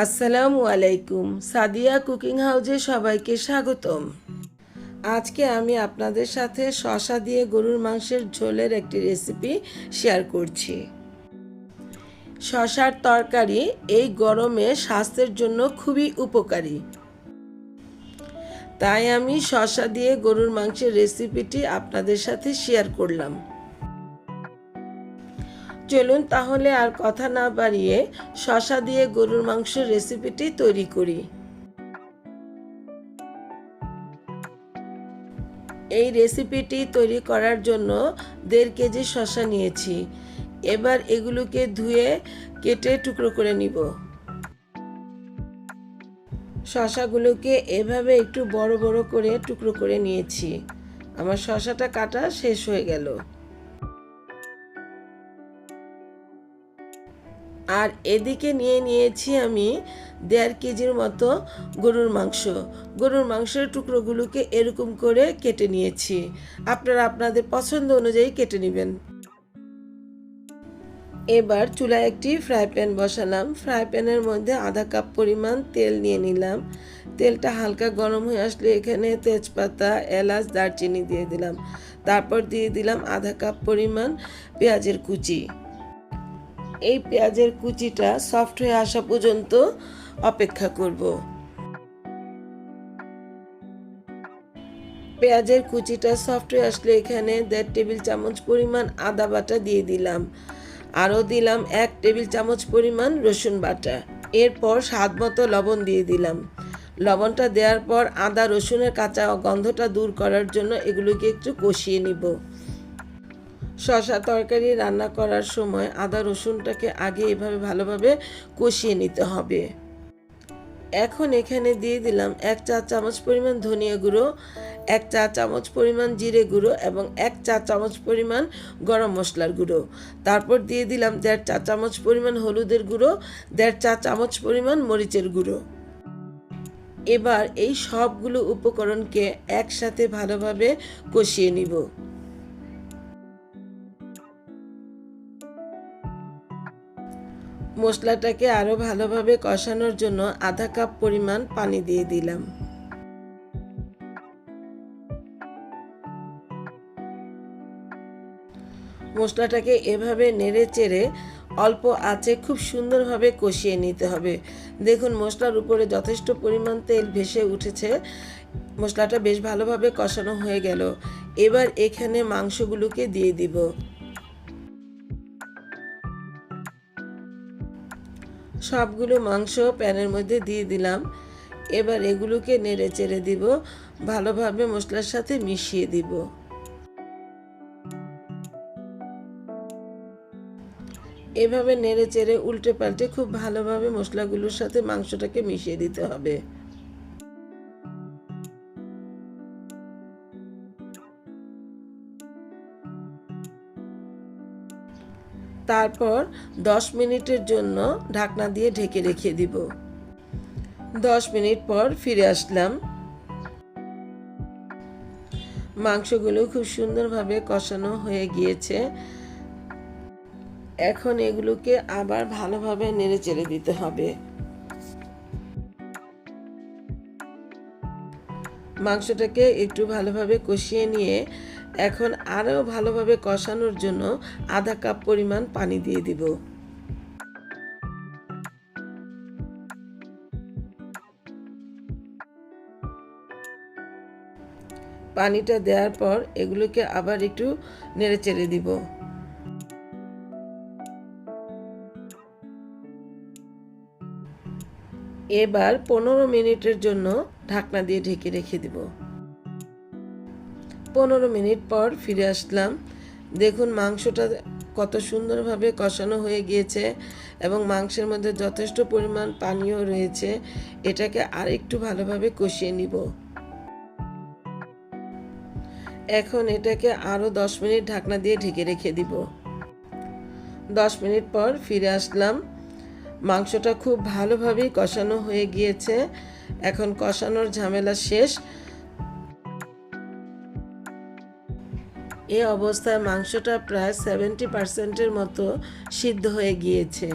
আসসালামু আলাইকুম। সাদিয়া কুকিং হাউজে সবাইকে স্বাগতম। আজকে আমি আপনাদের সাথে শশা দিয়ে গরুর মাংসের ঝোলের একটি রেসিপি শেয়ার করছি। শশার তরকারি এই গরমে স্বাস্থ্যের জন্য খুবই উপকারী। তাই আমি শশা দিয়ে গরুর মাংসের রেসিপিটি আপনাদের সাথে শেয়ার করলাম। চলুন তাহলে আর কথা না বাড়িয়ে শশা দিয়ে গরুর মাংসের রেসিপিটি তৈরি করি। এই রেসিপিটি তৈরি করার জন্য দেড় কেজি শশা নিয়েছি। এবার এগুলোকে ধুয়ে কেটে টুকরো করে নিব। শশাগুলোকে এভাবে একটু বড় বড় করে টুকরো করে নিয়েছি। আমার শশাটা কাটা শেষ হয়ে গেল। আর এদিকে নিয়ে নিয়েছি আমি দেড় কেজির মতো গরুর মাংস। গরুর মাংসের টুকরোগুলোকে এরকম করে কেটে নিয়েছি। আপনারা আপনাদের পছন্দ অনুযায়ী কেটে নেবেন। এবার চুলায় একটি ফ্রাই প্যান বসালাম। ফ্রাই প্যানের মধ্যে আধা কাপ পরিমাণ তেল নিয়ে নিলাম। তেলটা হালকা গরম হয়ে আসলে এখানে তেজপাতা, এলাচ, দারচিনি দিয়ে দিলাম। তারপর দিয়ে দিলাম আধা কাপ পরিমাণ পেঁয়াজের কুচি। এই পেঁয়াজের কুচিটা সফট হয়ে আসা পর্যন্ত অপেক্ষা করব। পেঁয়াজের কুচিটা সফট হয়ে আসলে এখানে দেড় টেবিল চামচ পরিমাণ আদা বাটা দিয়ে দিলাম। আরও দিলাম এক টেবিল চামচ পরিমাণ রসুন বাটা। এরপর স্বাদ মতো লবণ দিয়ে দিলাম। লবণটা দেওয়ার পর আদা রসুনের কাঁচা গন্ধটা দূর করার জন্য এগুলোকে একটু কষিয়ে নিব। শশা তরকারি রান্না করার সময় আদা রসুনটাকে আগে এভাবে ভালোভাবে কষিয়ে নিতে হবে। এখন এখানে দিয়ে দিলাম এক চা চামচ পরিমাণ ধনিয়া গুঁড়ো, এক চা চামচ পরিমাণ জিরে গুঁড়ো এবং এক চা চামচ পরিমাণ গরম মশলার গুঁড়ো। তারপর দিয়ে দিলাম দেড় চা চামচ পরিমাণ হলুদের গুঁড়ো, দেড় চা চামচ পরিমাণ মরিচের গুঁড়ো। এবার এই সবগুলো উপকরণকে একসাথে ভালোভাবে কষিয়ে নিব। মশলাটাকে আরও ভালোভাবে কষানোর জন্য আধা কাপ পরিমাণ পানি দিয়ে দিলাম। মশলাটাকে এভাবে নেড়ে চেড়ে অল্প আঁচে খুব সুন্দরভাবে কষিয়ে নিতে হবে। দেখুন, মশলার উপরে যথেষ্ট পরিমাণ তেল ভেসে উঠেছে। মশলাটা বেশ ভালোভাবে কষানো হয়ে গেল। এবার এখানে মাংসগুলোকে দিয়ে দিব। সবগুলো মাংস প্যানের মধ্যে দিয়ে দিলাম। এবার এগুলোকে নেড়ে চেড়ে দিব, ভালোভাবে মশলার সাথে মিশিয়ে দিব। এভাবে নেড়ে চেড়ে উল্টে পাল্টে খুব ভালোভাবে মশলাগুলোর সাথে মাংসটাকে মিশিয়ে দিতে হবে। তারপর দশ মিনিটের জন্য ঢাকনা দিয়ে ঢেকে রেখে দিব। দশ মিনিট পর ফিরে আসলাম। মাংসগুলো খুব সুন্দরভাবে কষানো হয়ে গিয়েছে। এখন এগুলোকে আবার ভালোভাবে নেড়ে চেড়ে দিতে হবে। মাংসটাকে একটু ভালোভাবে কষিয়ে নিয়ে এখন আরও ভালোভাবে কষানোর জন্য আধা কাপ পরিমাণ পানি দিয়ে দিব। পানিটা দেওয়ার পর এগুলোকে আবার একটু নেড়ে চেড়ে দিব। এবার পনেরো মিনিটের জন্য ঢাকনা দিয়ে ঢেকে রেখে দিব। পনেরো মিনিট পর ফিরে আসলাম। দেখুন, মাংসটা কত সুন্দরভাবে কষানো হয়ে গিয়েছে এবং মাংসের মধ্যে যথেষ্ট পরিমাণ পানিও রয়েছে। এটাকে আর একটু ভালোভাবে কষিয়ে নিব। এখন এটাকে আরও দশ মিনিট ঢাকনা দিয়ে ঢেকে রেখে দিব। দশ মিনিট পর ফিরে আসলাম। মাংসটা খুব ভালোভাবেই কষানো হয়ে গিয়েছে। এখন কষানোর ঝামেলা শেষ। এ অবস্থায় মাংসটা প্রায় সেভেন্টি পার্সেন্টের মতো সিদ্ধ হয়ে গিয়েছে।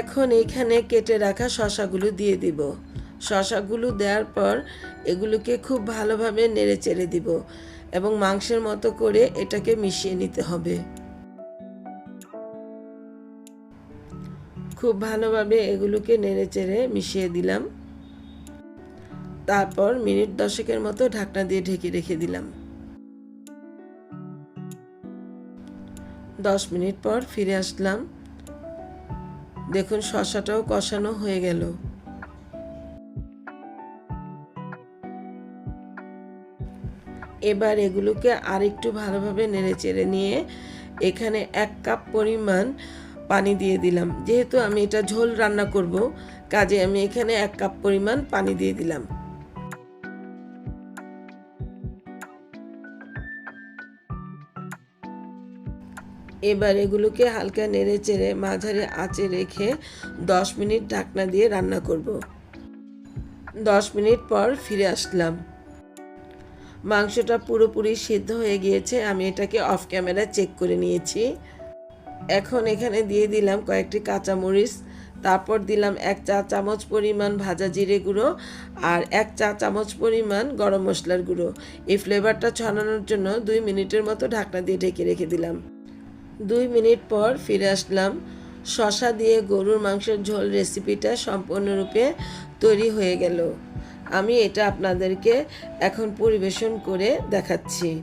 এখন এখানে কেটে রাখা শশাগুলো দিয়ে দিব। শশাগুলো দেওয়ার পর এগুলোকে খুব ভালোভাবে নেড়ে চেড়ে দিব এবং মাংসের মতো করে এটাকে মিশিয়ে নিতে হবে। খুব ভালোভাবে এগুলোকে নেড়ে চেড়ে মিশিয়ে দিলাম। তারপর মিনিট দশেকের মতো ঢাকনা দিয়ে ঢেকে রেখে দিলাম। দশ মিনিট পর ফিরে আসলাম। দেখুন, শশাটাও কষানো হয়ে গেল। এবার এগুলোকে আরেকটু ভালোভাবে নেড়ে চেড়ে নিয়ে এখানে এক কাপ পরিমাণ পানি দিয়ে দিলাম। যেহেতু আমি এটা ঝোল রান্না করব, কাজে আমি এখানে এক কাপ পরিমাণ পানি দিয়ে দিলাম। এবার এগুলোকে হালকা নেড়ে চেড়ে মাঝারি আঁচে রেখে দশ মিনিট ঢাকনা দিয়ে রান্না করব। দশ মিনিট পর ফিরে আসলাম। মাংসটা পুরোপুরি সিদ্ধ হয়ে গিয়েছে, আমি এটাকে অফ ক্যামেরা চেক করে নিয়েছি। এখন এখানে দিয়ে দিলাম কয়েকটি কাঁচামরিচ, তারপর দিলাম এক চা চামচ পরিমাণ ভাজা জিরে গুঁড়ো আর এক চা চামচ পরিমাণ গরম মশলার গুঁড়ো। এই ফ্লেভারটা ছড়ানোর জন্য দুই মিনিটের মতো ঢাকনা দিয়ে ঢেকে রেখে দিলাম। দুই মিনিট পর ফিরে আসলাম। শশা দিয়ে গরুর মাংসের ঝোল রেসিপিটা সম্পূর্ণরূপে তৈরি হয়ে গেল। আমি এটা আপনাদেরকে এখন পরিবেশন করে দেখাচ্ছি।